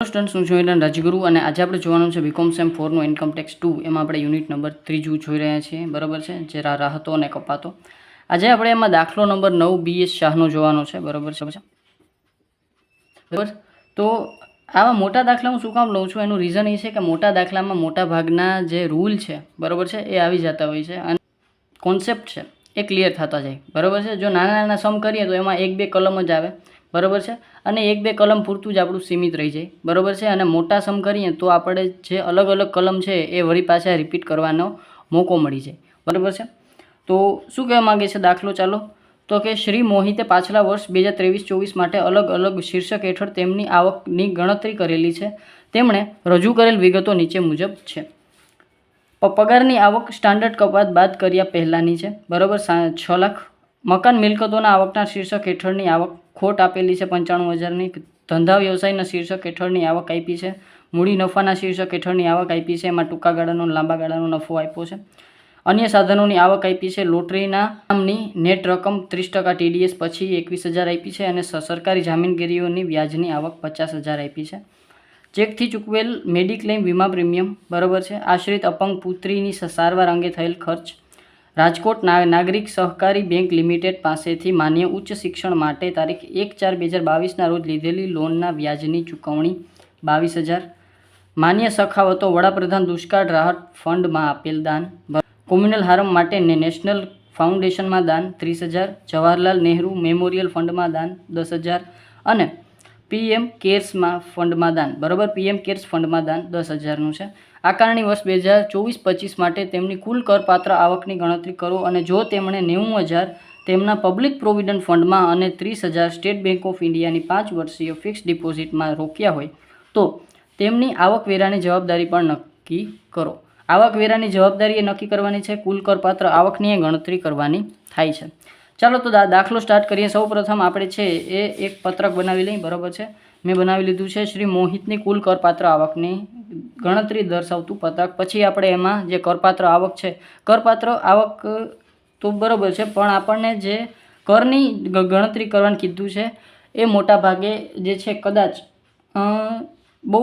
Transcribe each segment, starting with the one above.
Student હું જોઈ રહ્યા રાજગુરુ અને આજે આપણે જોવાનું છે બીકોમ સેમ ફોરનું ઇન્કમ ટેક્સ ટુ એમાં આપણે યુનિટ નંબર ત્રીજું જોઈ રહ્યા છીએ. બરાબર છે? જે રાહતો અને કપાતો. આજે આપણે એમાં દાખલો નંબર નવ બી એસ શાહનો જોવાનો છે. બરાબર છે બરાબર? તો આવા મોટા દાખલા હું શું કામ લઉં છું? એનું રીઝન એ છે કે મોટા દાખલામાં મોટા ભાગના જે રૂલ છે, બરાબર છે, એ આવી જતા હોય છે અને કોન્સેપ્ટ છે, એ ક્લિયર થતા જાય. બરાબર છે? જો નાના નાના સમ કરીએ તો એમાં એક બે કલમ જ આવે. બરાબર છે? અને એક બે કલમ પૂરતું જ આપણું સીમિત રહી જાય. બરાબર છે? અને મોટા સમ કરીએ તો આપણે જે અલગ અલગ કલમ છે એ વળી પાછા રિપીટ કરવાનો મોકો મળી જાય. બરાબર છે? તો શું કહેવા માગે છે દાખલો ચાલો? તો કે શ્રી મોહિતે પાછલા વર્ષ બે હજાર ત્રેવીસ ચોવીસ માટે અલગ અલગ શીર્ષક હેઠળ તેમની આવકની ગણતરી કરેલી છે. તેમણે રજૂ કરેલ વિગતો નીચે મુજબ છે. પગારની આવક સ્ટાન્ડર્ડ કપાત બાદ કર્યા પહેલાંની છે. બરાબર? છ લાખ મકાન મિલકતોના આવકના શીર્ષક હેઠળની આવક ખોટ આપેલી છે. પંચાણું હજારની ધંધા વ્યવસાયના શીર્ષક હેઠળની આવક આપી છે. મૂડી નફાના શીર્ષક હેઠળની આવક આપી છે. એમાં ટૂંકા ગાળાનો લાંબા ગાળાનો નફો આપ્યો છે. અન્ય સાધનોની આવક આપી છે. લોટરીના નામની નેટ રકમ ત્રીસ ટકા ટીડીએસ પછી એકવીસ હજાર આપી છે અને સરકારી જામીનગીરીઓની વ્યાજની આવક પચાસ હજાર આપી છે. ચેકથી ચૂકવેલ મેડિક્લેમ વીમા પ્રીમિયમ બરાબર છે. આશ્રિત અપંગ પુત્રીની સારવાર અંગે થયેલ ખર્ચ રાજકોટ ના નાગરિક સહકારી બેંક લિમિટેડ પાસેથી માન્ય ઉચ્ચ શિક્ષણ માટે તારીખ એક ચાર બે હજાર બાવીસના રોજ લીધેલી લોનના વ્યાજની ચૂકવણી બાવીસ હજાર. માન્ય સખાવતો વડાપ્રધાન દુષ્કાળ રાહત ફંડમાં આપેલ દાન. કોમ્યુનલ હારમ માટે નેશનલ ફાઉન્ડેશનમાં દાન ત્રીસ હજાર. જવાહરલાલ નહેરુ મેમોરિયલ ફંડમાં દાન દસ હજાર. અને પીએમ કેર્સમાં ફંડમાં દાન. બરાબર? પીએમ કેર્સ ફંડમાં દાન દસ હજારનું છે. આકારણી વર્ષ બે હજાર ચોવીસ પચીસ માટે તેમની કુલ કરપાત્ર આવકની ગણતરી કરો અને જો તેમણે નેવું હજાર તેમના પબ્લિક પ્રોવિડન્ટ ફંડમાં અને ત્રીસ હજાર સ્ટેટ બેંક ઓફ ઇન્ડિયાની પાંચ વર્ષીય ફિક્સ ડિપોઝિટમાં રોક્યા હોય, તો તેમની આવકવેરાની જવાબદારી પણ નક્કી કરો. આવકવેરાની જવાબદારી એ નક્કી કરવાની છે, કુલ કરપાત્ર આવકની એ ગણતરી કરવાની થાય છે. ચાલો તો દાખલો સ્ટાર્ટ કરીએ. સૌ પ્રથમ આપણે છે એ એક પત્રક બનાવી લઈએ, બરાબર છે? મેં બનાવી લીધું છે. શ્રી મોહિતની કુલ કરપાત્ર આવકની ગણતરી દર્શાવતું પત્રક પછી આપણે એમાં જે કરપાત્ર આવક છે, કરપાત્ર આવક તો બરાબર છે, પણ આપણને જે કરની ગણતરી કરવાનું કીધું છે, એ મોટા ભાગે જે છે કદાચ બહુ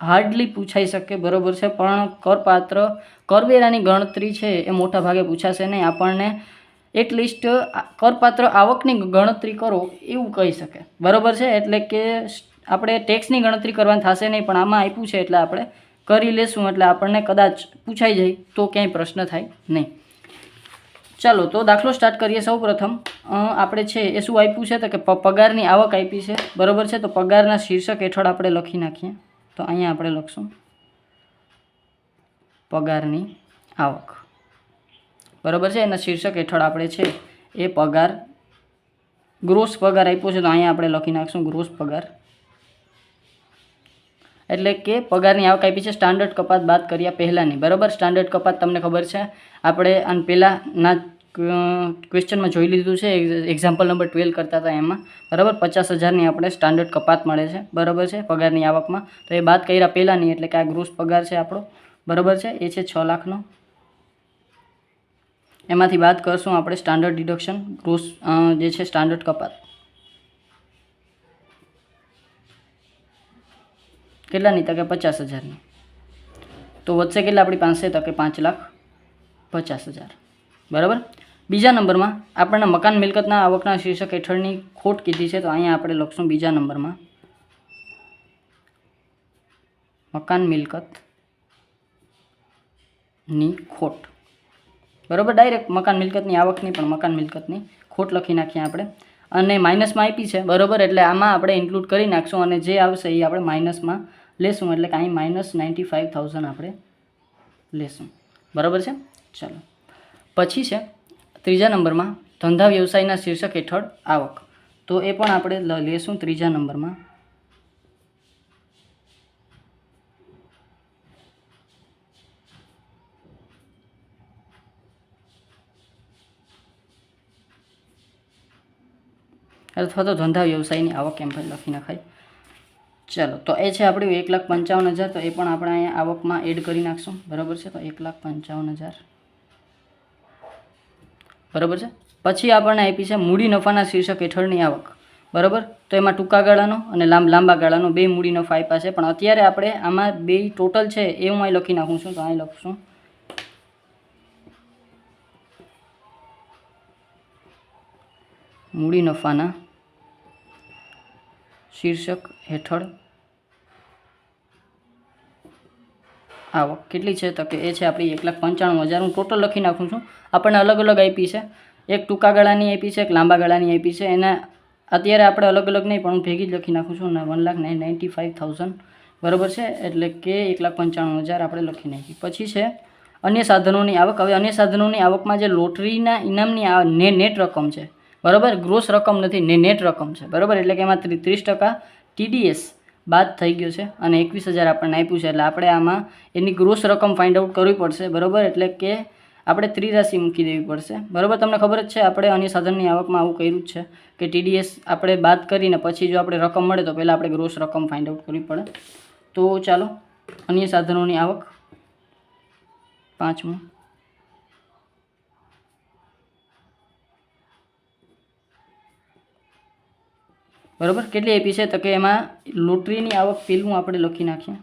હાર્ડલી પૂછાઈ શકે, બરાબર છે, પણ કરપાત્ર કરવેરાની ગણતરી છે એ મોટા ભાગે પૂછાશે નહીં. આપણને એટલીસ્ટ કરપાત્ર આવકની ગણતરી કરો એવું કહી શકે. બરાબર છે? એટલે કે આપણે ટેક્સની ગણતરી કરવાની થશે નહીં, પણ આમાં આપ્યું છે એટલે આપણે કરી લેશું, એટલે આપણને કદાચ પૂછાઈ જાય તો ક્યાંય પ્રશ્ન થાય નહીં. ચાલો, તો દાખલો સ્ટાર્ટ કરીએ સૌ પ્રથમ. આપણે છે એ શું આપ્યું છે? તો કે પગારની આવક આપી છે. બરાબર છે? તો પગારના શીર્ષક હેઠળ આપણે લખી નાખીએ. તો અહીંયા આપણે લખશું. પગારની આવક. બરાબર છે? એના શીર્ષક હેઠળ આપણે છે, એ પગાર. ગ્રોસ પગાર આપ્યો છે, તો અહીંયા આપણે લખી નાખશું ગ્રોસ પગાર. એટલે કે પગારની આવક આપી છે, સ્ટાન્ડર્ડ કપાત બાદ કર્યા પહેલાંની. બરાબર? સ્ટાન્ડર્ડ કપાત તમને ખબર છે? આપણે આન પહેલાંના ક્વેશ્ચનમાં જોઈ લીધું છે એક્ઝામ્પલ નંબર ટ્વેલ્વ કરતા હતા એમાં. બરાબર? પચાસ હજારની આપણે સ્ટાન્ડર્ડ કપાત મળે છે. બરાબર છે? પગારની આવકમાં. તો એ બાદ કર્યા પહેલાંની, એટલે કે આ ગ્રોસ પગાર છે આપણો. બરાબર છે? એ છે છ લાખનો. એમાંથી બાદ કરશું આપણે સ્ટાન્ડર્ડ ડિડક્શન ગ્રોસ જે છે સ્ટાન્ડર્ડ કપાત. કેટલાની તકે પચાસ હજારની? તો વધશે કેટલા આપણી પાસે? તકે પાંચ લાખ પચાસ હજાર. બરાબર? બીજા નંબરમાં આપણને મકાન મિલકતના આવકના શીર્ષક હેઠળની ખોટ કીધી છે, તો અહીંયા આપણે લખશું બીજા નંબરમાં. મકાન મિલકતની ખોટ. બરાબર? ડાયરેક્ટ મકાન મિલકતની આવકની પણ મકાન મિલકતની ખોટ લખી નાખીએ આપણે. અને માઇનસમાં આપી છે, બરાબર? એટલે આમાં આપણે ઇન્ક્લુડ કરી નાખશું અને જે આવશે એ આપણે માઇનસમાં લેશું. એટલે કે અહીં માઇનસ નાઇન્ટી ફાઇવ થાઉઝન્ડ આપણે લેશું. બરાબર છે? ચાલો. પછી છે, ત્રીજા નંબરમાં ધંધા વ્યવસાયના શીર્ષક હેઠળ આવક. તો એ પણ આપણે લેશું ત્રીજા નંબરમાં. અથવા તો ધંધા વ્યવસાયની આવક એમ પણ લખી નખાય. ચાલો, તો એ છે આપણું એક લાખ પંચાવન હજાર, તો એ પણ આપણે અહીંયા આવકમાં એડ કરી નાખશું. બરાબર છે? તો એક લાખ પંચાવન હજાર. બરાબર છે? પછી આપણને આપી છે મૂડી નફાના શીર્ષક હેઠળની આવક. બરાબર? તો એમાં ટૂંકા ગાળાનો અને લાંબ, લાંબા ગાળાનો બે મૂડી નફા આપ્યા છે. પણ અત્યારે આપણે આમાં બે ટોટલ છે, એ હું અહીં લખી નાખું છું. તો અહીં લખશું. મૂડી નફાના શીર્ષક હેઠળ આવક કેટલી છે? તો કે એ છે આપણી એક લાખ પંચાણું હજાર. હું ટોટલ લખી નાખું છું. આપણને અલગ અલગ આપી છે. એક ટૂંકા ગાળાની આપી છે, એક લાંબા ગાળાની આપી છે. એના અત્યારે આપણે અલગ અલગ નહીં, પણ હું ભેગી જ લખી નાખું છું. One lakh nine ninety five thousand બરાબર છે? એટલે કે એક લાખ પંચાણું હજાર આપણે લખી નાખી. પછી છે અન્ય સાધનોની આવક. હવે અન્ય સાધનોની આવકમાં જે લોટરીના ઇનામની આ નેટ રકમ છે બરાબર? ગ્રોસ રકમ નથી, ને નેટ રકમ છે. બરાબર? એટલે કે એમાં ત્રી- ત્રીસ ટકા ટીડીએસ બાદ થઈ ગયો છે અને એકવીસ હજાર આપણને આપ્યું છે. એટલે આપણે આમાં એની ગ્રોસ રકમ ફાઇન્ડ આઉટ કરવી પડશે, બરાબર? એટલે કે આપણે ત્રિરાશિ મૂકી દેવી પડશે. બરાબર? તમને ખબર જ છે, આપણે અન્ય સાધનની આવકમાં આવું કર્યું જ છે કે ટીડીએસ આપણે બાદ કરીને પછી જો આપણે રકમ મળે તો પહેલાં આપણે ગ્રોસ રકમ ફાઇન્ડ આઉટ કરવી પડે. તો ચાલો, અન્ય સાધનોની આવક પાંચમું. બરાબર? કેટલી આપી છે? તો કે એમાં લોટરીની આવક પેલું આપણે લખી નાખીએ.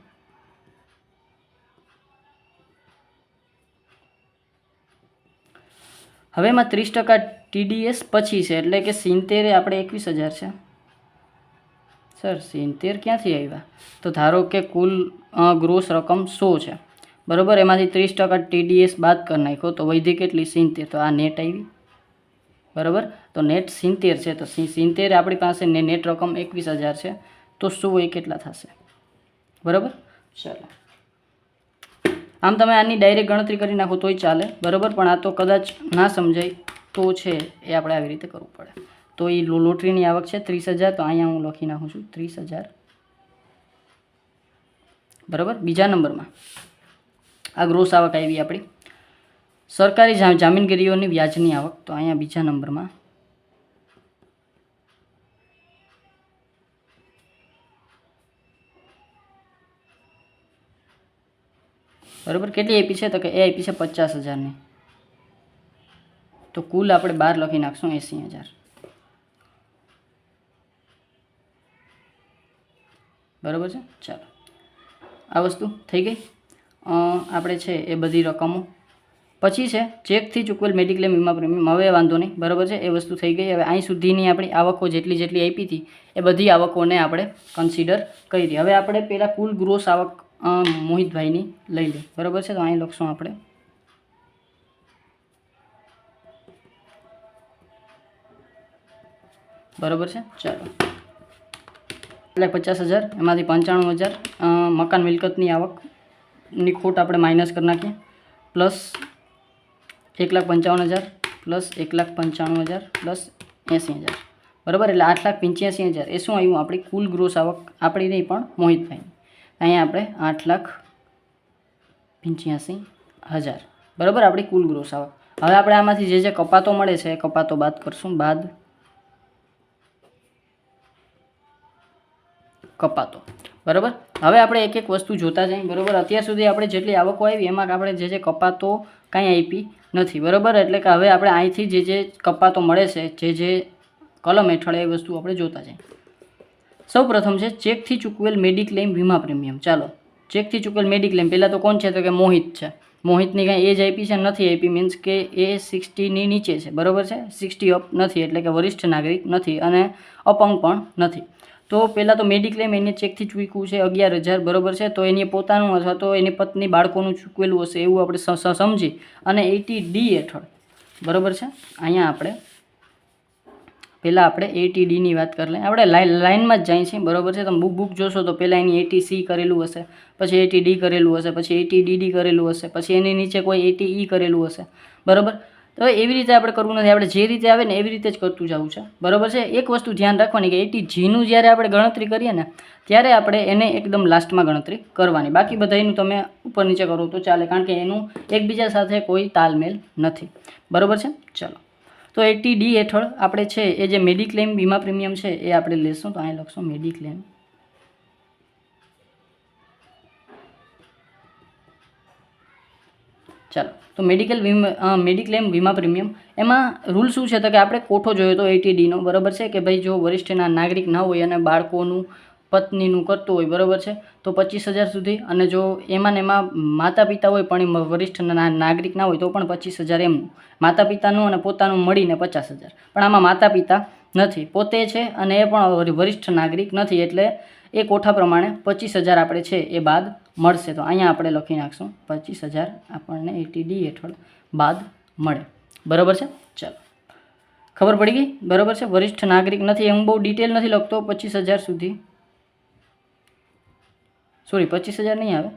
હવે એમાં ત્રીસ ટકા ટીડીએસ પછી છે, એટલે કે સિત્તેરે આપણે એકવીસ હજાર છે. સર, સિત્તેર ક્યાંથી આવ્યા? તો ધારો કે કુલ ગ્રોસ રકમ સો છે. બરાબર? એમાંથી ત્રીસ ટકા ટીડીએસ બાદ કરી નાખ્યો, તો વૈધી કેટલી? સિત્તેર. તો આ નેટ આવી. બરાબર? તો નેટ સિત્તેર છે, તો સિત્તેર આપણી પાસે ને નેટ રકમ એકવીસ હજાર છે, તો સો એ કેટલા થશે? બરાબર? ચાલો. આમ તમે આની ડાયરેક્ટ ગણતરી કરી નાખો તોય ચાલે, બરાબર? પણ આ તો કદાચ ના સમજાય, તો છે, એ આપણે આવી રીતે કરવું પડે. તો એ લોટરીની આવક છે ત્રીસ હજાર, તો અહીંયા હું લખી નાખું છું, ત્રીસ હજાર. બરાબર? બીજા નંબરમાં. આ ગ્રોસ આવક આવી આપણી. સરકારી જામીનગીરીઓની વ્યાજની આવક, તો અહીંયા બીજા નંબરમાં. બરાબર, કેટલી આપી છે? તો કે એ આપી છે પચાસ હજારની. તો કુલ આપણે બાર લખી નાખશું એંસી હજાર. બરાબર છે? ચાલો. આ વસ્તુ થઈ ગઈ? આપણે છે એ બધી રકમો પછી છે ચેકથી ચૂકવેલ મેડિક્લેમ વીમા પ્રીમિયમ હવે વાંધો નહીં, બરાબર છે? એ વસ્તુ થઈ ગઈ. હવે અહીં સુધીની આપણી આવકો જેટલી જેટલી આપી હતી, એ બધી આવકોને આપણે કન્સિડર કરી હવે આપણે પહેલાં કુલ ગ્રોસ આવક મોહિતભાઈની લઈ લઈએ. બરાબર છે? તો અહીં લખશું આપણે. બરાબર છે? ચાલો. એટલે પચાસ હજાર, એમાંથી પંચાણું હજાર મકાન મિલકતની આવકની ખોટ આપણે માઇનસ કરી નાખીએ. પ્લસ એક લાખ પંચાવન હજાર પ્લસ એક લાખ પંચાણું હજાર પ્લસ એંસી હજાર. બરાબર? એટલે આઠ લાખ પંચ્યાસી હજાર. એ શું આવ્યું? આપણી કુલ ગ્રોસ આવક આપણી નહીં, પણ મોહિતભાઈ અહીંયા આપણે આઠ લાખ પંચ્યાસી હજાર. બરાબર? આપણી કુલ ગ્રોસ આવક. હવે આપણે આમાંથી જે જે કપાતો મળે છે, એ કપાતો બાદ કરશું. બાદ કપાતો. બરાબર? હવે આપણે એક એક વસ્તુ જોતા જઈએ, બરાબર? અત્યાર સુધી આપણે જેટલી આવકો આવી, એમાં આપણે જે જે કપાતો કાંઈ આપી નથી, બરાબર? એટલે કે હવે આપણે અહીંથી જે જે કપાતો મળે છે, જે જે કલમ હેઠળ એ વસ્તુ આપણે જોતા જઈએ. સૌ પ્રથમ છે, ચેકથી ચૂકવેલ મેડિક્લેમ વીમા પ્રીમિયમ. ચાલો, ચેકથી ચૂકવેલ મેડિક્લેમ. પહેલાં તો કોણ છે તો કે મોહિત છે. મોહિતની કાંઈ એજ આપી છે નથી આપી મીન્સ કે એ સિક્સટીની નીચે છે. બરાબર છે? સિક્સટી અપ નથી, એટલે કે વરિષ્ઠ નાગરિક નથી અને અપંગ પણ નથી. તો પહેલાં તો મેડિક્લેમ એને ચેકથી ચૂક્યું છે, અગિયાર હજાર બરોબર છે, તો એની પોતાનું અથવા તો એની પત્ની બાળકોનું ચૂકવેલું હશે એવું આપણે સમજી. અને એટી ડી હેઠળ, બરોબર છે? અહીંયા આપણે, પહેલાં આપણે એટીડીની વાત કરી લઈએ. આપણે લાઇન લાઇનમાં જ જાય છીએ બરોબર છે? તમે બુક બુક જોશો તો પહેલાં એની એટી સી કરેલું હશે, પછી એટી ડી કરેલું હશે, પછી એટી ડીડી કરેલું હશે, પછી એની નીચે કોઈ એટી ઈ કરેલું હશે, બરાબર? તો એવી રીતે આપણે કરવું નથી. આપણે જે રીતે આવે ને એવી રીતે જ કરતું જવું છે. બરાબર છે? એક વસ્તુ ધ્યાન રાખવાની કે એટી જીનું જ્યારે આપણે ગણતરી કરીએ ને, ત્યારે આપણે એને એકદમ લાસ્ટમાં ગણતરી કરવાની. બાકી બધાનું તમે ઉપર નીચે કરો તો ચાલે, કારણ કે એનું એકબીજા સાથે કોઈ તાલમેલ નથી. બરાબર છે? ચલો. તો એટી ડી હેઠળ આપણે છે, એ જે મેડિક્લેમ વીમા પ્રીમિયમ છે, એ આપણે લેશું. તો અહીં લખશું મેડિક્લેમ. ચાલો. તો મેડિકલ વીમા મેડિક્લેમ વીમા પ્રીમિયમ એમાં રૂલ શું છે તો કે આપણે કોઠો જોયો તો એટીડીનો બરાબર છે? કે ભાઈ જો વરિષ્ઠના નાગરિક ના હોય અને બાળકોનું, પત્નીનું કરતું હોય, બરાબર છે? તો પચીસ હજાર સુધી. અને જો એમાં એમાં માતા પિતા હોય પણ એ વરિષ્ઠ નાગરિક ના હોય તો પણ પચીસ હજાર એમનું. માતા પિતાનું અને પોતાનું મળીને પચાસ હજાર. પણ આમાં માતા પિતા નથી. પોતે છે અને એ પણ વરિષ્ઠ નાગરિક નથી. એટલે એ કોઠા પ્રમાણે પચીસ હજાર આપણે છે એ બાદ મળશે. તો અહીંયા આપણે લખી નાખશું પચીસ હજાર આપણને એટીડી હેઠળ બાદ મળે. બરાબર છે? ચાલો. ખબર પડી ગઈ? બરાબર છે? વરિષ્ઠ નાગરિક નથી હું બહુ ડિટેલ નથી લખતો. પચીસ હજાર સુધી. સોરી પચીસ હજાર નહીં આવે.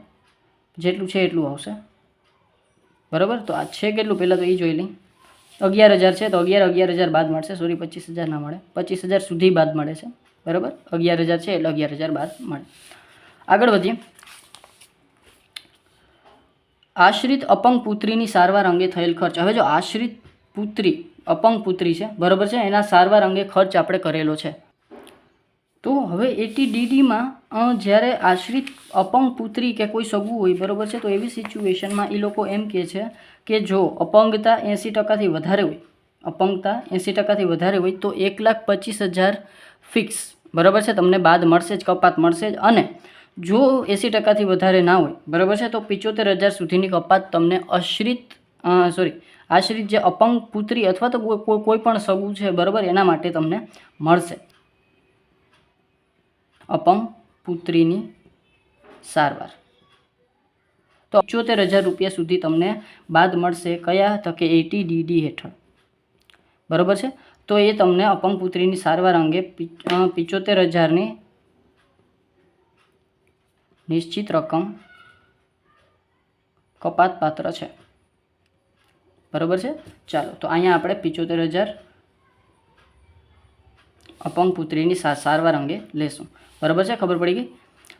જેટલું છે એટલું આવશે. બરાબર? તો આ છે કેટલું? પહેલાં તો એ જોઈ લઈ. અગિયાર હજાર છે, તો અગિયાર અગિયાર હજાર બાદ મળશે. સોરી પચીસ હજાર ના મળે. પચીસ હજાર સુધી બાદ મળે છે. બરાબર? અગિયાર હજાર છે એટલે અગિયાર હજાર બાદ મળે. આગળ વધીએ. આશ્રિત અપંગ પુત્રીની સારવાર અંગે થયેલ ખર્ચ. હવે જો આશ્રિત પુત્રી અપંગ પુત્રી છે, બરાબર છે? એના સારવાર અંગે ખર્ચ આપણે કરેલો છે. તો હવે એટીડીડીમાં જ્યારે આશ્રિત અપંગ પુત્રી કે કોઈ સગું હોય, બરાબર છે? તો એવી સિચ્યુએશનમાં એ લોકો એમ કહે છે કે જો અપંગતા એંસી ટકાથી વધારે હોય, અપંગતા એંસી ટકાથી વધારે હોય, તો એક લાખ પચીસ હજાર ફિક્સ. બરાબર છે? તમને બાદ મળશે જ, કપાત મળશે જ અને જો એંસી ટકાથી વધારે ના હોય, બરાબર છે? તો પિચોતેર હજાર સુધીની કપાત તમને આશ્રિત સોરી આશ્રિત જે અપંગ પુત્રી અથવા તો કોઈ- પણ સગું છે, બરાબર, એના માટે તમને મળશે. અપંગ પુત્રીની સારવાર. તો પંચોતેર હજાર રૂપિયા સુધી તમને બાદ મળશે. કયા? તો કે એટીડીડી હેઠળ. બરાબર છે? તો એ તમને અપંગ પુત્રીની સારવાર અંગે પિચોતેર હજારની નિશ્ચિત રકમ કપાતપાત્ર છે. બરાબર છે? ચાલો, તો અહીંયા આપણે પિચોતેર હજાર અપંગ પુત્રીની સારવાર અંગે લેશું. બરાબર છે? ખબર પડી ગઈ?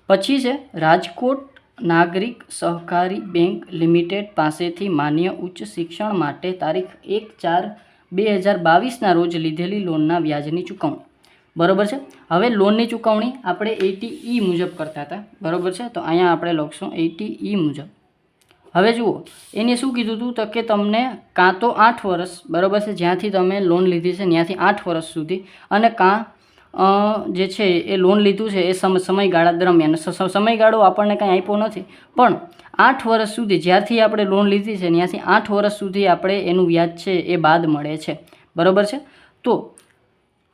પછી છે, રાજકોટ નાગરિક સહકારી બેંક લિમિટેડ પાસેથી માન્ય ઉચ્ચ શિક્ષણ માટે તારીખ એક ચાર બે હજાર બાવીસના રોજ લીધેલી લોનના વ્યાજની ચૂકવણી. બરાબર છે? હવે લોનની ચૂકવણી આપણે એટી ઈ મુજબ કરતા હતા. બરાબર છે? તો અહીંયા આપણે લખશું ઈ મુજબ. હવે જુઓ, એને શું કીધું હતું તો કે તમને કાં તો આઠ વર્ષ, બરાબર છે? જ્યાંથી તમે લોન લીધી છે ત્યાંથી આઠ વર્ષ સુધી અને કાં જે છે એ લોન લીધું છે એ સમ, સમયગાળા દરમિયાન. સમયગાળો આપણને કાંઈ આપ્યો નથી. પણ આઠ વર્ષ સુધી જ્યારથી આપણે લોન લીધી છે ત્યાંથી આઠ વર્ષ સુધી આપણે એનું વ્યાજ છે એ બાદ મળે છે. બરાબર છે? તો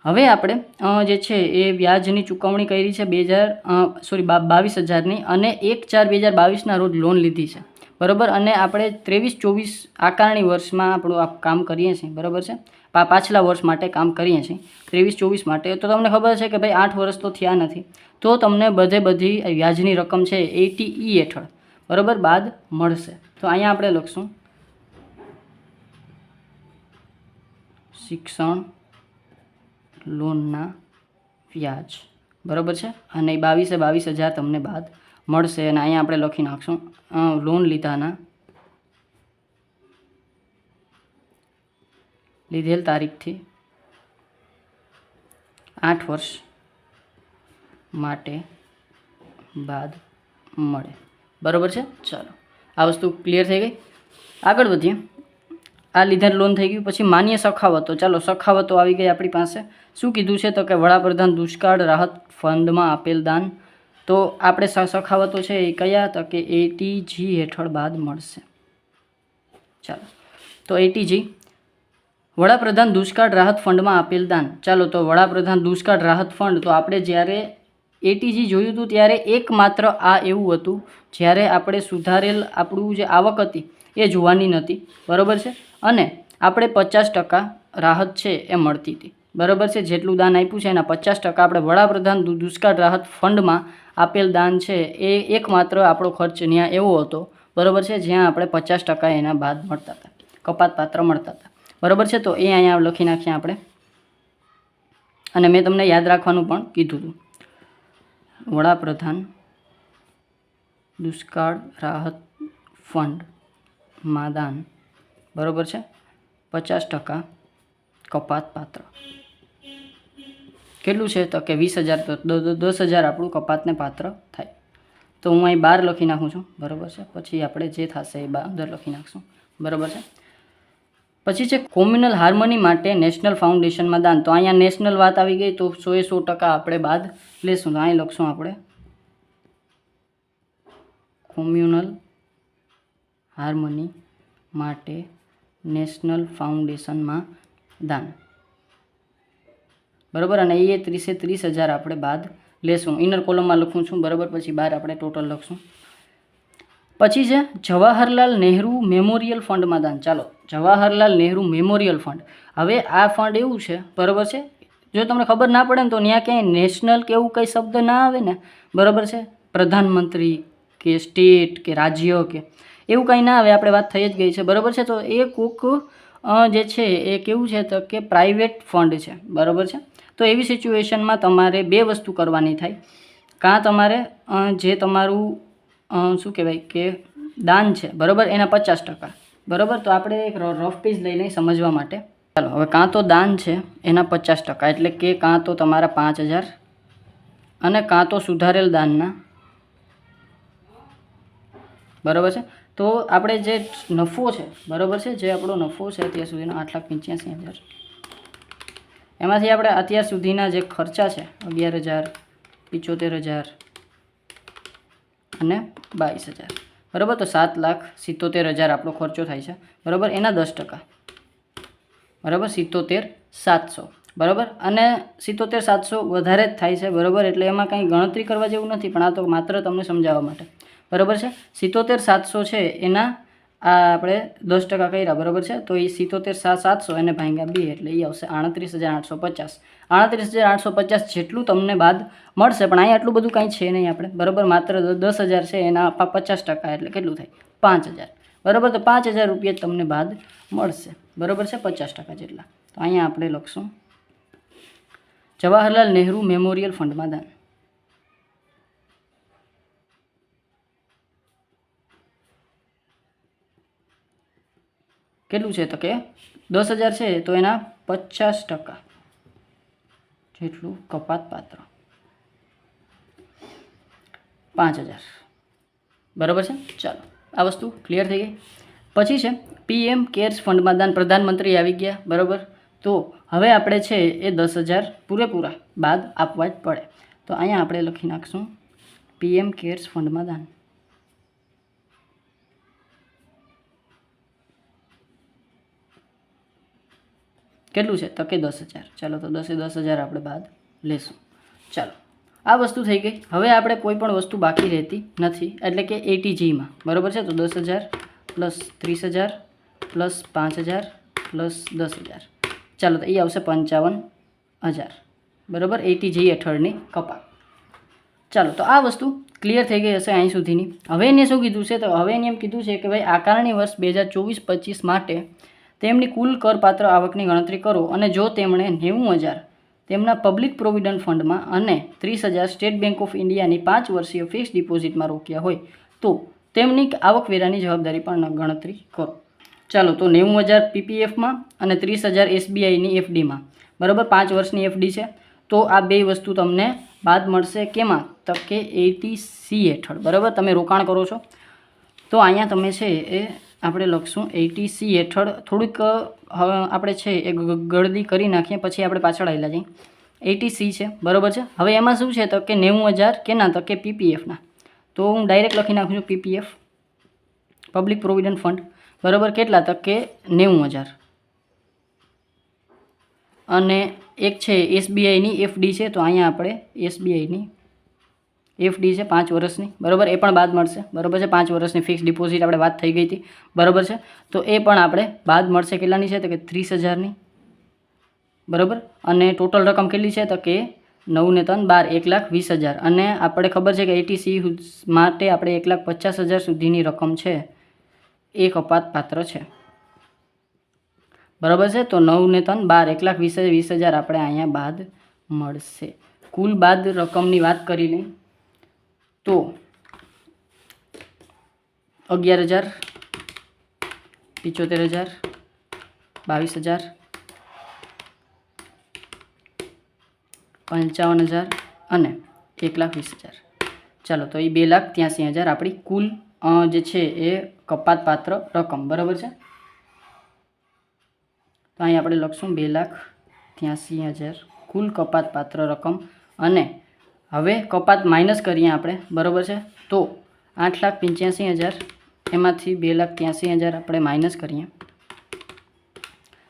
હવે આપણે જે છે એ વ્યાજની ચૂકવણી કરી છે બે હજાર સોરી બાવીસ હજારની અને એક ચાર બે હજાર બાવીસના રોજ લોન લીધી છે. બરાબર? અને આપણે ત્રેવીસ ચોવીસ આકારણી વર્ષમાં આપણું કામ કરીએ છીએ. બરાબર છે? પાછલા વર્ષ માટે કામ કરીએ છીએ. ત્રેવીસ, ચોવીસ માટે. તો તમને ખબર છે કે ભાઈ આઠ વર્ષ તો થયા નથી. તો તમને બધે બધી વ્યાજની રકમ છે એટી ઈ હેઠળ. બરાબર? બાદ મળશે. તો અહીંયા આપણે લખશું. શિક્ષણ લોનના વ્યાજ. બરાબર છે? અને બાવીસે બાવીસ હજાર તમને બાદ મળશે. અને અહીંયા આપણે લખી નાખશું. લોન લીધાના લીધેલ તારીખથી આઠ વર્ષ માટે બાદ મળે. બરાબર છે? ચાલો. આ વસ્તુ ક્લિયર થઈ ગઈ? આગળ વધીએ. આ લીધેલ લોન થઈ ગયું, પછી માન્ય સખાવતો. ચાલો, સખાવતો આવી ગઈ આપણી પાસે. શું કીધું છે તો કે વડાપ્રધાન દુષ્કાળ રાહત ફંડમાં આપેલ દાન. તો આપણે સખાવતો છે એ કયા? તો કે એટીજી હેઠળ બાદ મળશે. ચાલો. તો એટીજી વડાપ્રધાન દુષ્કાળ રાહત ફંડમાં આપેલ દાન. ચાલો તો વડાપ્રધાન દુષ્કાળ રાહત ફંડ, તો આપણે જ્યારે એટીજી જોયું હતું ત્યારે એકમાત્ર આ એવું હતું, જ્યારે આપણે સુધારેલ આપણું જે આવક હતી એ જોવાની નથી બરાબર છે? અને આપણે પચાસ ટકા રાહત છે એ મળતી હતી. બરાબર છે? જેટલું દાન આપ્યું છે એના પચાસ ટકા આપણે વડાપ્રધાન દુષ્કાળ રાહત ફંડમાં આપેલ દાન છે એ એકમાત્ર આપણો ખર્ચ ત્યાં એવો હતો. બરાબર છે? જ્યાં આપણે પચાસ ટકા એના બાદ મળતા હતા. કપાત પાત્ર મળતા હતા. બરાબર છે? તો એ અહીંયા લખી નાખીએ આપણે. અને મેં તમને યાદ રાખવાનું પણ કીધું હતું વડાપ્રધાન દુષ્કાળ રાહત ફંડ માદાન. બરાબર છે? પચાસ ટકા કપાત પાત્ર. કેટલું છે? તો કે વીસ હજાર તો દસ હજાર આપણું કપાતને પાત્ર થાય. તો હું અહીં બાર લખી નાખું છું. બરાબર છે? પછી આપણે જે થશે એ બા, અંદર લખી નાખશું. બરાબર છે? પછી છે કોમ્યુનલ હાર્મની માટે નેશનલ ફાઉન્ડેશનમાં દાન. તો અહીંયા નેશનલ વાત આવી ગઈ, તો સો સો ટકા આપણે બાદ લેશું. અહીં લખશું આપણે. કોમ્યુનલ હાર્મની માટે નેશનલ ફાઉન્ડેશનમાં દાન. બરાબર? અને એ ત્રીસે ત્રીસ હજાર આપણે બાદ લેશું. ઇનર કોલમમાં લખું છું. બરાબર? પછી બહાર આપણે ટોટલ લખશું. પછી છે, જવાહરલાલ નહેરુ મેમોરિયલ ફંડમાં દાન ચાલો, જવાહરલાલ નહેરુ મેમોરિયલ ફંડ. હવે આ ફંડ એવું છે, બરાબર છે? જો તમને ખબર ના પડે ને તો ત્યાં ક્યાંય નેશનલ કે એવું કંઈ શબ્દ ના આવે ને, બરાબર છે? પ્રધાનમંત્રી કે સ્ટેટ કે રાજ્ય કે એવું કંઈ ના આવે, આપણે વાત થઈ જ ગઈ છે, બરાબર છે? તો એ કોક જે છે, એ કેવું છે તો કે પ્રાઇવેટ ફંડ છે, બરાબર છે? તો એવી સિચ્યુએશનમાં તમારે બે વસ્તુ કરવાની થાય. કાં તમારે જે તમારું શું કહેવાય કે દાન છે, બરાબર? એના પચાસ ટકા. બરાબર? તો આપણે એક રફ પેજ લઈને સમજવા માટે. ચાલો, હવે કાં તો દાન છે, એના પચાસ ટકા, એટલે કે કાં તો તમારા પાંચ હજાર અને કાં તો સુધારેલ દાનના. બરાબર છે? તો આપણે જે નફો છે, બરાબર છે? જે આપણો નફો છે અત્યાર સુધીનો આઠ લાખ પંચ્યાસી હજાર. એમાંથી આપણે અત્યાર સુધીના જે ખર્ચા છે, અગિયાર હજાર, પિચોતેર હજાર અને બાવીસ હજાર. બરાબર? તો સાત લાખ સિત્તોતેર હજાર આપણો ખર્ચો થાય છે. બરાબર? એના દસ ટકા. બરાબર? સિત્તોતેર સાતસો. બરાબર? અને સિત્તોતેર સાતસો વધારે જ થાય છે. બરાબર? એટલે એમાં કંઈ ગણતરી કરવા જેવું નથી, પણ આ તો માત્ર તમને સમજાવવા માટે. બરાબર છે? સિત્તોતેર સાતસો છે એના આ આપણે દસ ટકા કર્યા, બરાબર છે? તો એ સિત્તોતેર સાત સાતસો એને ભાંગ્યા બે, એટલે એ આવશે આડત્રીસ હજાર આઠસો પચાસ. આડત્રીસ હજાર આઠસો પચાસ જેટલું તમને બાદ મળશે, પણ અહીંયા આટલું બધું કાંઈ છે નહીં આપણે. બરાબર? માત્ર દસ હજાર છે, એના પચાસ ટકા, એટલે કેટલું થાય? પાંચ હજાર. બરાબર? તો પાંચ હજાર રૂપિયા તમને બાદ મળશે. બરાબર છે? પચાસ ટકા જેટલા. તો અહીંયા આપણે લખશું. જવાહરલાલ નહેરુ મેમોરિયલ ફંડમાં દાન કેટલું છે તો કે દસ હજાર છે તો એના પચાસ ટકા જેટલું કપાત પાત્ર. પાંચ હજાર. બરાબર છે? ચાલો, આ વસ્તુ ક્લિયર થઈ ગઈ. પછી છે પીએમ કેર્સ ફંડમાં દાન પ્રધાનમંત્રી આવી ગયા, બરાબર? તો હવે આપણે છે એ દસ હજાર પૂરેપૂરા બાદ આપવા જ પડે. તો અહીંયા આપણે લખી નાખશું પીએમ કેર્સ ફંડમાં દાન. કેટલું છે? તો કે દસ હજાર. ચાલો, તો દસે દસ હજાર આપણે બાદ લેશું. ચાલો, આ વસ્તુ થઈ ગઈ. હવે આપણે કોઈ પણ વસ્તુ બાકી રહેતી નથી. એટલે કે એટીજીમાં બરાબર છે? તો દસ હજાર પ્લસ ત્રીસ હજાર પ્લસ પાંચ હજાર પ્લસ દસ હજાર. ચાલો, તો એ આવશે પંચાવન હજાર. બરાબર? એટીજી હેઠળની કપાત. ચાલો, તો આ વસ્તુ ક્લિયર થઈ ગઈ હશે અહીં સુધીની. હવે એને શું કીધું છે? તો હવે એને એમ કીધું છે કે ભાઈ આકારણી વર્ષ બે હજાર ચોવીસ પચીસ માટે તેમની કુલ કરપાત્ર આવકની ગણતરી કરો અને જો તેમણે નેવું હજાર તેમના પબ્લિક પ્રોવિડન્ટ ફંડમાં અને ત્રીસ હજાર સ્ટેટ બેંક ઓફ ઇન્ડિયાની પાંચ વર્ષીય ફિક્સ ડિપોઝિટમાં રોક્યા હોય, તો તેમની આવકવેરાની જવાબદારી પણ ગણતરી કરો. ચાલો, તો નેવું હજાર પીપીએફમાં અને ત્રીસ હજાર એસબીઆઈની એફડીમાં. બરાબર, પાંચ વર્ષની એફડી છે. તો આ બે વસ્તુ તમને બાદ મળશે કેમાં? તો કે એટી સી હેઠળ. બરાબર, તમે રોકાણ કરો છો. તો અહીંયા તમે છે એ આપણે લખશું. એટી સી હેઠળ થોડુંક હવે આપણે છે એ ગળદી કરી નાખીએ, પછી આપણે પાછળ આવેલા જઈએ. એટી સી છે, બરાબર છે? હવે એમાં શું છે તો કે નેવું હજાર કેના તો કે પીપીએફના તો હું ડાયરેક્ટ લખી નાખું છું પીપીએફ પબ્લિક પ્રોવિડન્ટ ફંડ બરાબર? કેટલા તો કે નેવું હજાર. અને એક છે એસબીઆઈની એફડી છે, તો અહીંયા આપણે એસબીઆઈની એફડી છે, પાંચ વર્ષની. બરાબર? એ પણ બાદ મળશે. બરાબર છે? પાંચ વર્ષની ફિક્સ ડિપોઝિટ આપણે વાત થઈ ગઈ હતી. બરાબર છે? તો એ પણ આપણે બાદ મળશે કેટલાની છે? તો કે ત્રીસ હજારની. બરાબર? અને ટોટલ રકમ કેટલી છે? તો કે નવ ને ત્રણ બાર, એક લાખ વીસ હજાર. અને આપણે ખબર છે કે એટીસી માટે આપણે એક લાખ પચાસ હજાર સુધીની રકમ છે. એ કપાત પાત્ર છે. બરાબર છે? તો નવ ને ત્રણ બાર, એક લાખ વીસ વીસ હજાર આપણે અહીંયા બાદ મળશે. કુલ બાદ રકમની વાત કરી લઈએ. તો અગિયાર હજાર, પિચોતેર હજાર, બાવીસ હજાર, પંચાવન હજાર અને એક લાખ વીસ હજાર. ચાલો, તો એ બે લાખ ત્યાંસી હજાર આપણી કુલ જે છે એ કપાત પાત્ર રકમ, બરાબર છે? તો અહીં આપણે લખશું બે લાખ ત્યાંસી હજાર કુલ કપાત પાત્ર રકમ અને હવે કપાત માઇનસ કરીએ આપણે, બરાબર છે? તો આઠ લાખ પંચ્યાસી હજાર, એમાંથી બે લાખ ત્યાંસી હજાર આપણે માઇનસ કરીએ.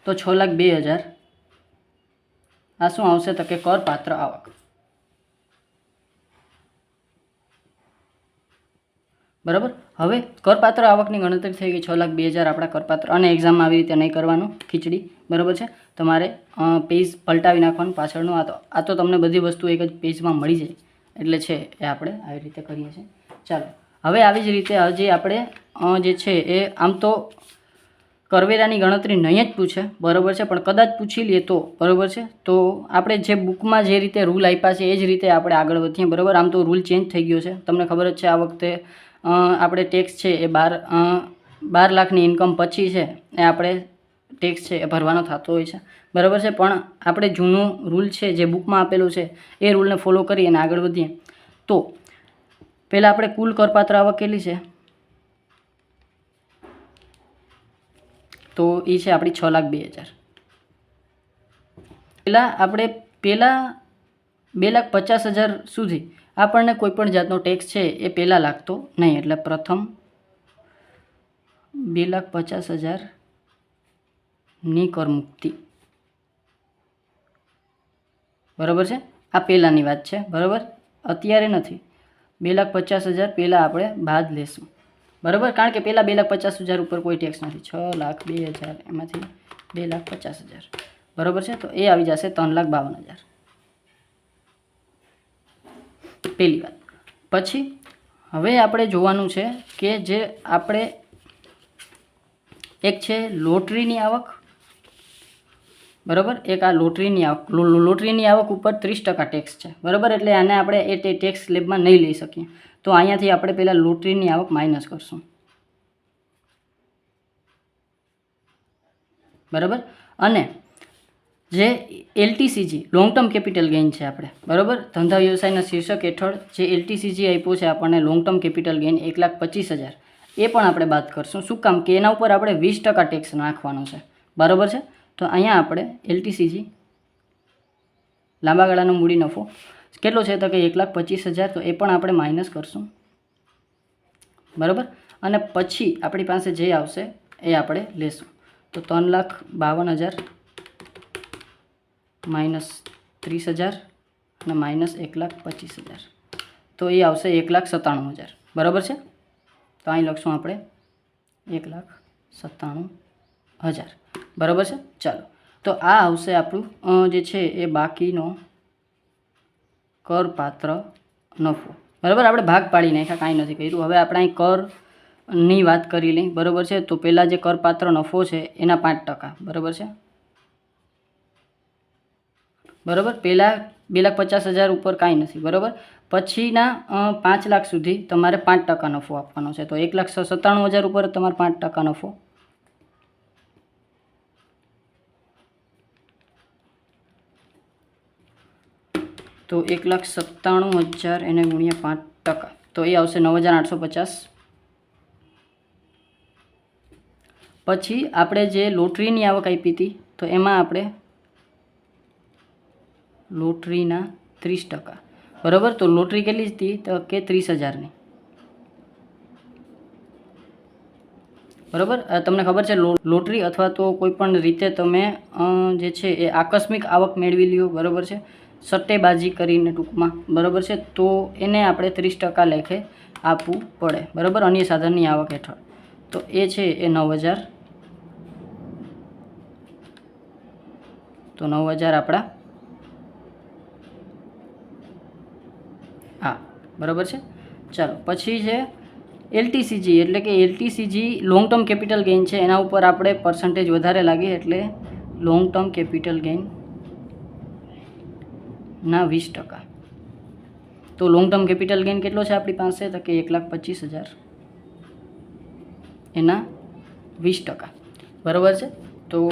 તો છ લાખ બે હજાર. આ શું આવશે તો કે કરપાત્ર આવક. બરાબર? હવે કરપાત્ર આવકની ગણતરી થઈ ગઈ છ લાખ બે હજાર આપણા કરપાત્ર અને એક્ઝામમાં આવી રીતે નહીં કરવાનું, ખીચડી, બરાબર છે? તમારે પેજ પલટાવી નાખવાનું પાછળનું. આ તો આ તો તમને બધી વસ્તુ એક જ પેજમાં મળી જાય. એટલે છે, એ આપણે આવી રીતે કરીએ છીએ. ચાલો. હવે આવી જ રીતે હજી આપણે જે છે, એ આમ તો કરવેરાની ગણતરી નહીં જ પૂછે, બરાબર છે? પણ કદાચ પૂછી લઈએ તો, બરાબર છે? તો આપણે જે બુકમાં જે રીતે રૂલ આપ્યા છે, એ જ રીતે આપણે આગળ વધીએ, બરાબર? આમ તો રૂલ ચેન્જ થઈ ગયો છે. તમને ખબર જ છે, આ વખતે આપણે ટેક્સ છે એ બાર બાર લાખની ઇન્કમ પછી છે એ આપણે ટેક્સ છે એ ભરવાનો થતો હોય છે. બરાબર છે? પણ આપણે જૂનું રૂલ છે જે બુકમાં આપેલું છે, એ રૂલને ફોલો કરી અને આગળ વધીએ. તો, પહેલાં આપણે કુલ કરપાત્ર આવક કેટલી છે? તો એ છે આપણી છ લાખ બે હજાર. પહેલાં આપણે, પહેલાં બે લાખ પચાસ હજાર સુધી આપણને કોઈપણ જાતનો ટેક્સ છે એ પહેલાં લાગતો નહીં, એટલે પ્રથમ બે લાખ પચાસ હજારની કરમુક્તિ બરાબર છે? આ પહેલાંની વાત છે, બરાબર? અત્યારે નથી. બે લાખ પચાસ હજાર પહેલાં આપણે બાદ લેશું. બરાબર? કારણ કે પહેલાં બે લાખ પચાસ હજાર ઉપર કોઈ ટેક્સ નથી. છ લાખ બે હજાર, એમાંથી બે લાખ પચાસ હજાર. બરાબર છે? તો એ આવી જશે ત્રણ લાખ બાવન હજાર. પહેલી વાત. પછી હવે આપણે જોવાનું છે કે જે આપણે એક છે લોટરીની આવક. બરાબર? એક આ લોટરીની આવક. લોટરીની આવક ઉપર ત્રીસ ટકા ટેક્સ છે. બરાબર? એટલે આને આપણે એ તે ટેક્સ સ્લેબમાં નહીં લઈ શકીએ. તો અહીંયાથી આપણે પહેલાં લોટરીની આવક માઇનસ કરશું. બરાબર? અને જે LTCG long term capital gain છે આપણે. બરાબર? ધંધા વ્યવસાયના શીર્ષક હેઠળ જે એલટીસીજી આપ્યું છે આપણને લોંગ ટર્મ કેપિટલ ગેઇન એક લાખ પચીસ હજાર. એ પણ આપણે વાત કરશું. શું કામ? કે એના ઉપર આપણે વીસ ટકા ટેક્સ નાખવાનો છે. બરાબર છે? તો અહીંયા આપણે એલટીસીજી, લાંબા ગાળાનો મૂડી નફો, કેટલો છે તો કે એક લાખ પચીસ હજાર, તો એ પણ આપણે માઇનસ કરશું. બરાબર? અને પછી આપણી પાસે જે આવશે એ આપણે લેશું. તો ત્રણ લાખ બાવન હજાર માઇનસ ત્રીસ હજાર અને માઇનસ એક લાખ પચીસ હજાર. તો એ આવશે એક લાખ સત્તાણું હજાર. બરાબર છે? તો અહીં લખશું આપણે એક લાખ સત્તાણું હજાર. બરાબર છે? ચાલો. તો આ આવશે આપણું જે છે એ બાકીનો કરપાત્ર નફો. બરાબર? આપણે ભાગ પાડી નાખ્યા, કાંઈ નથી કર્યું. હવે આપણે અહીં કરની વાત કરી લઈ બરાબર છે? તો પહેલાં જે કરપાત્ર નફો છે, એના પાંચ ટકા. બરાબર છે? બરાબર? પહેલાં બે લાખ પચાસ હજાર ઉપર કાંઈ નથી, બરાબર? પછીના પાંચ લાખ સુધી તમારે પાંચ ટકા નફો આપવાનો છે. તો એક લાખ સત્તાણું હજાર ઉપર તમારે પાંચ ટકા નફો. તો એક લાખ સત્તાણું હજાર એને ગુણ્યા પાંચ ટકા. તો એ આવશે નવ હજાર આઠસો પચાસ. પછી આપણે જે લોટરીની આવક આપી હતી, તો એમાં આપણે લોટરીના ત્રીસ ટકા. બરાબર? તો લોટરી કેટલી હતી? તો કે ત્રીસ હજારની. બરાબર? તમને ખબર છે લોટરી અથવા તો કોઈ પણ રીતે તમે જે છે એ આકસ્મિક આવક મેળવી લ્યો, બરાબર છે? સટ્ટેબાજી કરીને ટૂંકમાં, બરાબર છે? તો એને આપણે ત્રીસ ટકા લેખે આપવું પડે, બરાબર? અન્ય સાધનની આવક હેઠળ. તો એ છે એ નવ હજાર. તો નવ હજાર આપણા હા બરાબર છે? ચાલો, પછી છે એલટીસીજી, એટલે કે LTCG long term capital gain છે. એના ઉપર આપણે પર્સન્ટેજ વધારે લાગે, એટલે લોંગ ટર્મ કેપિટલ ગેઇન ના વીસ ટકા. તો લોંગ ટર્મ કેપિટલ ગેઇન કેટલો છે આપણી પાસે? તો કે એક લાખ પચીસ હજાર. એના વીસ ટકા. બરાબર છે? તો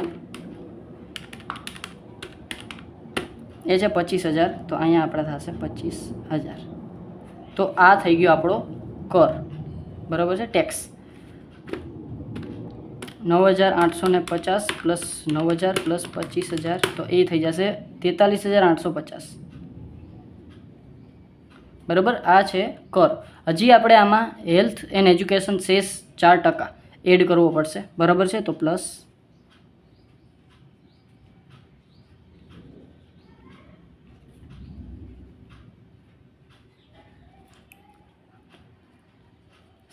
એ છે પચીસ હજાર. તો અહીંયા આપણે થશે પચીસ હજાર. તો આ થઈ ગયો આપણો કર. બરાબર છે? ટેક્સ. નવ હજાર આઠસો ને પચાસ પ્લસ નવ હજાર પ્લસ પચીસ હજાર, તો એ થઈ જશે તેતાલીસ હજાર આઠસો પચાસ બરાબર? આ છે કર. હજી આપણે આમાં હેલ્થ એન્ડ એજ્યુકેશન સેસ ચાર ટકા એડ કરવો પડશે. બરાબર છે? તો પ્લસ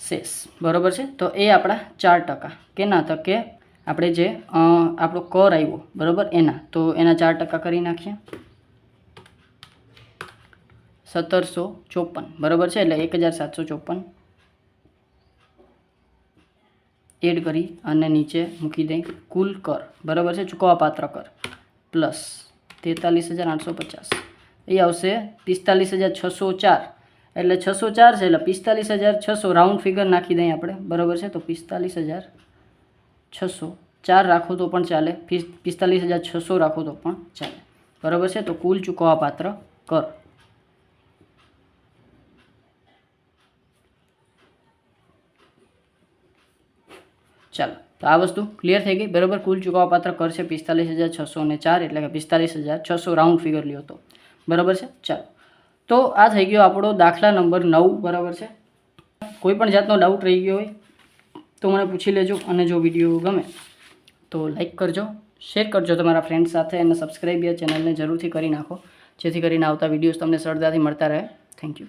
સેસ બરાબર છે? તો એ આપણા ચાર ટકા. કેના તો કે આપણે જે આપણો કર આવ્યો, બરાબર? એના. તો એના ચાર ટકા કરી નાખીએ. સત્તરસો ચોપન, બરાબર છે? એટલે એક હજાર સાતસો ચોપન. એડ કરી અને નીચે મૂકી દઈ. કુલ કર, બરાબર છે? ચૂકવવાપાત્ર કર. પ્લસ તેતાલીસ હજાર આઠસો પચાસ. એ આવશે પિસ્તાલીસ હજાર છસો ચાર. એટલે છસો ચાર છે, એટલે પિસ્તાલીસ હજાર છસો. રાઉન્ડ ફિગર નાખી દઈએ આપણે. બરાબર છે? તો પિસ્તાલીસ હજાર છસો ચાર રાખો તો પણ ચાલે. પિસ- પિસ્તાલીસ હજાર છસો રાખો તો પણ ચાલે. બરાબર છે? તો કુલ ચૂકવવાપાત્ર કર. ચાલો. તો આ વસ્તુ ક્લિયર થઈ ગઈ? બરાબર? કુલ ચૂકવવાપાત્ર કર છે પિસ્તાલીસ હજાર છસો ને ચાર, એટલે કે પિસ્તાલીસ હજાર છસો રાઉન્ડ ફિગર લ્યો તો. બરાબર છે? ચાલો. તો આ થઈ ગયો આપણો દાખલા નંબર નવ, બરાબર છે? કોઈ પણ જાતનો ડાઉટ રહી ગયો હોય, તો મને પૂછી લેજો અને જો વીડિયો ગમે, તો લાઈક કરજો શેર કરજો તમારા ફ્રેન્ડ સાથે અને સબસ્ક્રાઈબ ચેનલને જરૂરથી કરી નાખો, જેથી કરીને આવતા વિડીયોઝ તમને સરળતાથી મળતા રહે. Thank you